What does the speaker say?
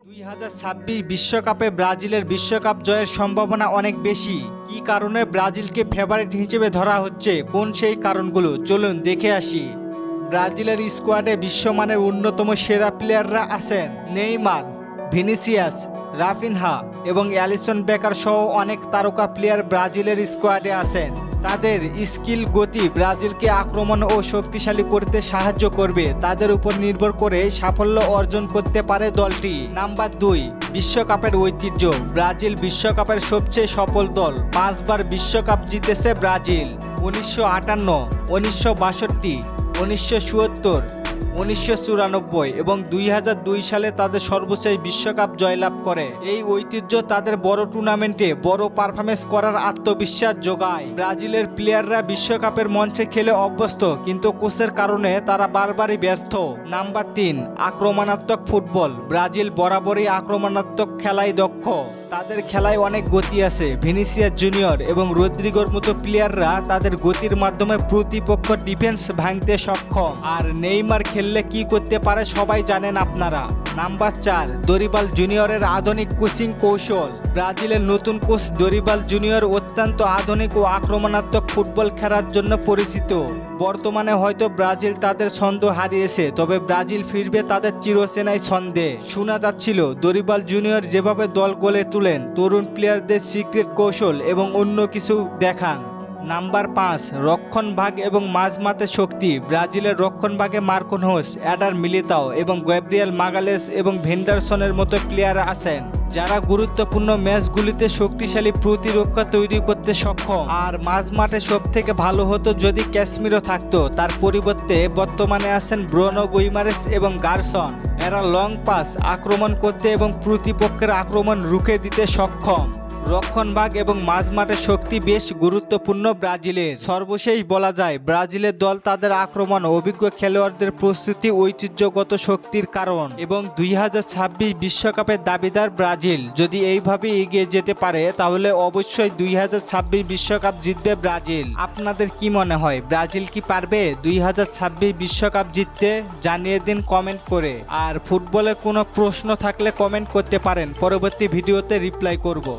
দুই হাজার ছাব্বিশ বিশ্বকাপে ব্রাজিলের বিশ্বকাপ জয়ের সম্ভাবনা অনেক বেশি। কি কারণে ব্রাজিলকে ফেভারিট হিসেবে ধরা হচ্ছে? কোন সেই কারণগুলো? চলুন দেখে আসি। ব্রাজিলের স্কোয়াডে বিশ্বমানের অন্যতম সেরা প্লেয়াররা আছেন নেইমার, ভিনিসিয়াস, রাফিনহা এবং অ্যালিসন বেকার সহ অনেক তারকা প্লেয়ার ব্রাজিলের স্কোয়াডে আছেন। তাদের স্কিল, গতি ব্রাজিলকে আক্রমণ ও শক্তিশালী করতে সাহায্য করবে। তাদের উপর নির্ভর করে সাফল্য অর্জন করতে পারে দলটি। নাম্বার দুই, বিশ্বকাপের ঐতিহ্য। ব্রাজিল বিশ্বকাপের সবচেয়ে সফল দল। পাঁচবার বিশ্বকাপ জিতেছে ব্রাজিল। উনিশশো আটান্ন, উনিশশো বাষট্টি, উনিশশো উনিশশো চুরানব্বই এবং দুই হাজার দুই সালে তাদের সর্বশেষ বিশ্বকাপ জয়লাভ করে। এই ঐতিহ্য তাদের বড় টুর্নামেন্টে বড় পারফরমেন্স করার আত্মবিশ্বাস যোগায়। ব্রাজিলের প্লেয়াররা বিশ্বকাপের মঞ্চে খেলে অভ্যস্ত, কিন্তু কোচের কারণে তারা বারবারই ব্যর্থ। নাম্বার তিন, আক্রমণাত্মক ফুটবল। ব্রাজিল বরাবরই আক্রমণাত্মক খেলায় দক্ষ। তাদের খেলায় অনেক গতি আছে। ভিনিসিয়া জুনিয়র এবং রদ্রিগোর মতো প্লেয়াররা তাদের গতির মাধ্যমে প্রতিপক্ষ ডিফেন্স ভাঙতে সক্ষম। আর নেইমার খেললে কি করতে পারে সবাই জানেন আপনারা। নাম্বার চার, দরিবাল জুনিয়রের আধুনিক কোচিং কৌশল। ব্রাজিলের নতুন কোচ দরিবাল জুনিয়র অত্যন্ত আধুনিক ও আক্রমণাত্মক ফুটবল খেলার জন্য পরিচিত। বর্তমানে হয়তো ব্রাজিল তাদের ছন্দ হারিয়েছে, তবে ব্রাজিল ফিরবে তাদের চিরচেনাই ছন্দে। শোনা যাচ্ছিল দরিবাল জুনিয়র যেভাবে দল গলে তুলেন, তরুণ প্লেয়ারদের সিক্রেট কৌশল এবং অন্য কিছু দেখান। নাম্বার পাঁচ রক্ষণ ভাগ এবং মাঝমাতে শক্তি। ব্রাজিলের রক্ষণ ভাগে মার্কন হোস, অ্যাডার মিলিতাও এবং গ্যাব্রিয়েল মাগালেস এবং ভেন্ডারসনের মতো প্লেয়ার আছেন, যারা গুরুত্বপূর্ণ ম্যাচগুলিতে শক্তিশালী প্রতিরক্ষা তৈরি করতে সক্ষম। আর মাঝমাঠে সব থেকে ভালো হতো যদি ক্যাশমিরও থাকতো, তার পরিবর্তে বর্তমানে আছেন ব্রোনো গুইমারেস এবং গার্সন। এরা লং পাস, আক্রমণ করতে এবং প্রতিপক্ষের আক্রমণ রুখে দিতে সক্ষম। রক্ষণভাগ এবং মাঝমাঠের শক্তি বেশ গুরুত্বপূর্ণ ব্রাজিলের। সর্বশেষ বলা যায়, ব্রাজিলের দল তাদের আক্রমণ, অভিজ্ঞ খেলোয়াড়দের প্রস্তুতি, ঐতিহ্যগত শক্তির কারণ এবং দুই বিশ্বকাপের দাবিদার ব্রাজিল। যদি এইভাবে এগিয়ে যেতে পারে, তাহলে অবশ্যই দুই বিশ্বকাপ জিতবে ব্রাজিল। আপনাদের কি মনে হয়, ব্রাজিল কি পারবে? দুই বিশ্বকাপ জিততে জানিয়ে দিন কমেন্ট করে। আর ফুটবলে কোনো প্রশ্ন থাকলে কমেন্ট করতে পারেন। পরবর্তী ভিডিওতে রিপ্লাই করব।